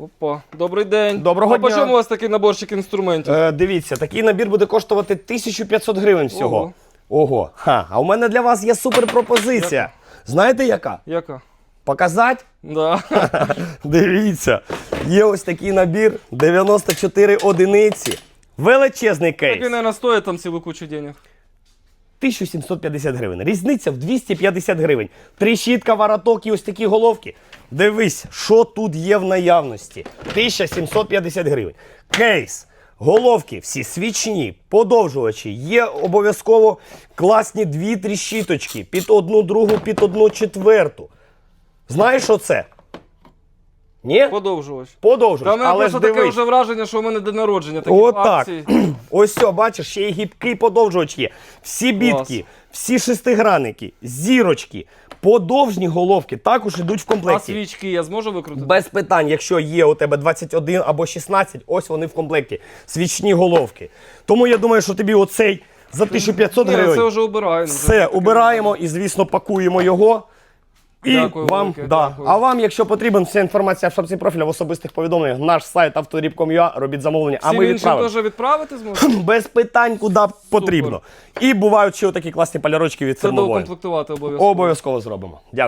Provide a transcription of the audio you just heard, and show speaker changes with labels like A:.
A: Опа, добрий день.
B: Доброго
A: а по
B: дня.
A: чому у вас такий наборчик інструментів?
B: Е, дивіться, такий набір буде коштувати 1500 гривень всього.
A: Ого.
B: Ого. Ха, а у мене для вас є супер пропозиція. Знаєте яка?
A: Яка?
B: Показать?
A: Да.
B: Дивіться, є ось такий набір 94 одиниці. Величезний кейс.
A: він, мабуть, стоїть там цілу кучу денег.
B: 1750 гривень. Різниця в 250 гривень. Тріщітка, вороток і ось такі головки. Дивись, що тут є в наявності. 1750 гривень. Кейс. Головки всі свічні, подовжувачі. Є обов'язково класні дві тріщіточки під одну другу, під одну четверту. Знаєш, що це? Ні?
A: Подовжувач.
B: Подовжувач.
A: Та в мене
B: Але ж
A: просто таке
B: дивись.
A: вже враження, що у мене день народження. Такі
B: Отак.
A: акції.
B: Ось все, бачиш, ще й гібкий подовжувач є. Всі бітки,
A: Клас.
B: всі шестигранники, зірочки, подовжні головки також йдуть в
A: А
B: комплекті.
A: свічки я зможу викрутити?
B: Без питань, якщо є у тебе 21 або 16, ось вони в комплекті. Свічні головки. Тому я думаю, що тобі оцей за 1500
A: Ні,
B: гривень.
A: це вже убираю. ну,
B: Все,
A: таке
B: убираємо і, звісно, пакуємо його. І
A: Дякую
B: вам,
A: велике,
B: да.
A: дякую.
B: А вам, якщо потрібен, вся інформація в шапці профіля в особистих повідомленнях, наш сайт авторіб.com.ua, робіть замовлення, а
A: Всім
B: ми
A: іншим
B: відправимо.
A: теж відправити зможу?
B: Без питань, куди потрібно. І бувають ще такі класні полярочки від
A: Це
B: термової.
A: доукомплектувати обов'язково.
B: Обов'язково зробимо. Дякую.